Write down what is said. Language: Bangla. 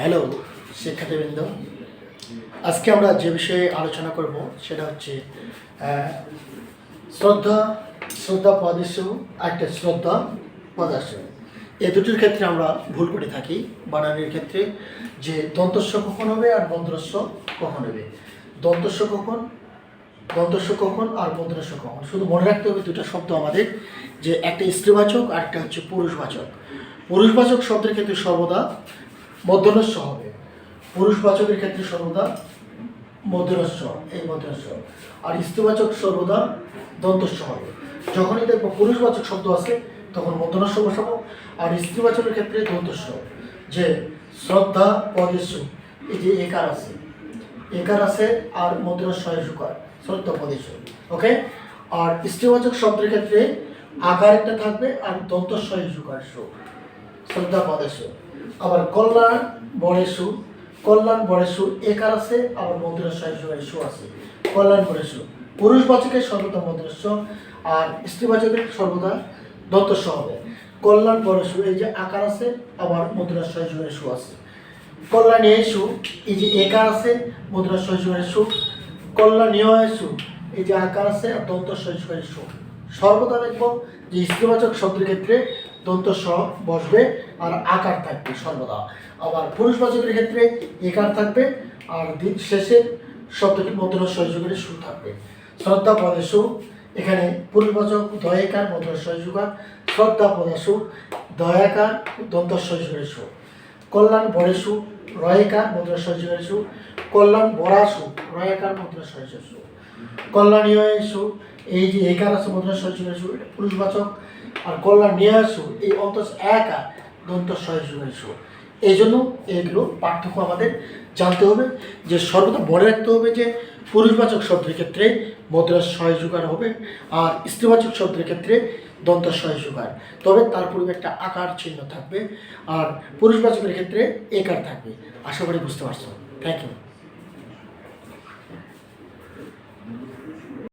হ্যালো শিক্ষার্থীবৃন্দ। আজকে আমরা যে বিষয়ে আলোচনা করব, সেটা হচ্ছে শ্রদ্ধা শ্রদ্ধা পদেশু একটা শ্রদ্ধা পদার্শ এ দুটির ক্ষেত্রে আমরা ভুল করে থাকি। বানানের ক্ষেত্রে যে দন্তস্ব কখন হবে আর মন্ত্রস্ব কখন হবে। দন্তস্ব কখন দন্তস্ব কখন আর মন্ত্রস্ব কখন। শুধু মনে রাখতে হবে দুটো শব্দ আমাদের, যে একটা স্ত্রীবাচক আর একটা হচ্ছে পুরুষবাচক। পুরুষবাচক শব্দের ক্ষেত্রে সর্বদা মধ্যনস্য হবে পুরুষবাচকের ক্ষেত্রে সর্বদা মধ্যনস্য এই মধ্যনস্য আর স্ত্রীবাচক সর্বদা দন্তস্য হবে যখনই দেখব পুরুষবাচক শব্দ আছে তখন মধ্যনস্য বসাবো আর স্ত্রীবাচকের ক্ষেত্রে দন্তস্য যে শ্রদ্ধা পদেশু এই যে একার আছে। একার আছে আর মধ্যনস্য সুকার শ্রদ্ধা পদেশু ওকে? আর স্ত্রীবাচক শব্দের ক্ষেত্রে আকার একটা থাকবে আর দন্তস্ব সুকার সু শ্রদ্ধা পদেশু। আবার কল্যাণ বরেশু কল্যাণ বরেশু একার আছে, আবার মন্দিরেশ্বর সু আছে। কল্যাণ বরেশু, পুরুষ বাচকের সর্বদা মন্দিরেশ্ব আর স্ত্রীবাচকের সর্বদা দন্তস্ব হবে। কল্যাণ বরেশু এই যে আকার আছে, আবার মন্দিরেশ্বর সু আছে। কল্যাণ এসু এই যে একার আছে মন্দিরেশ্বর সু। কল্যাণ এসু এই যে আকার আছে, আর দন্তস্ব সু। সর্বদা দেখব যে স্ত্রীবাচক শব্দের ক্ষেত্রে দন্ত স বসবে আর আকার থাকবে সর্বদা। আবার পুরুষবাচকের ক্ষেত্রে একার থাকবে আর দিন শেষের শব্দটি মন্ত্র সহযোগের সুর থাকবে। শ্রদ্ধা পদেশু এখানে পুরুষ পুরুষবাচক দয়াকার মন্ত্র সহযোগার শ্রদ্ধা পদেশু দয়াকার দন্ত সহযোগের সুর। কল্যাণ বরেশু রয়েকার মন্ত্র সহযোগের সুর। কল্যাণ বরাসু রয়েকার মন্ত্র সহযোগের সুর। কল্যাণীয় এসু এই যে একার আছে মন্ত্র সহযোগের সুর এটা পুরুষবাচক আর কল্যাণ নিয়ে আসু, এই অন্তস একা দন্ত সহযোগের সুর এই জন্য এগুলো পার্থক্য আমাদের জানতে হবে, যে সর্বদা মনে রাখতে হবে যে পুরুষবাচক শব্দের ক্ষেত্রে মদ্রাস সহযোগার হবে আর স্ত্রীবাচক শব্দের ক্ষেত্রে দন্ত সহযোগার তবে তার পূর্বে একটা আকার চিহ্ন থাকবে আর পুরুষবাচকের ক্ষেত্রে একার থাকবে। আশা করি বুঝতে পারছ। Thank you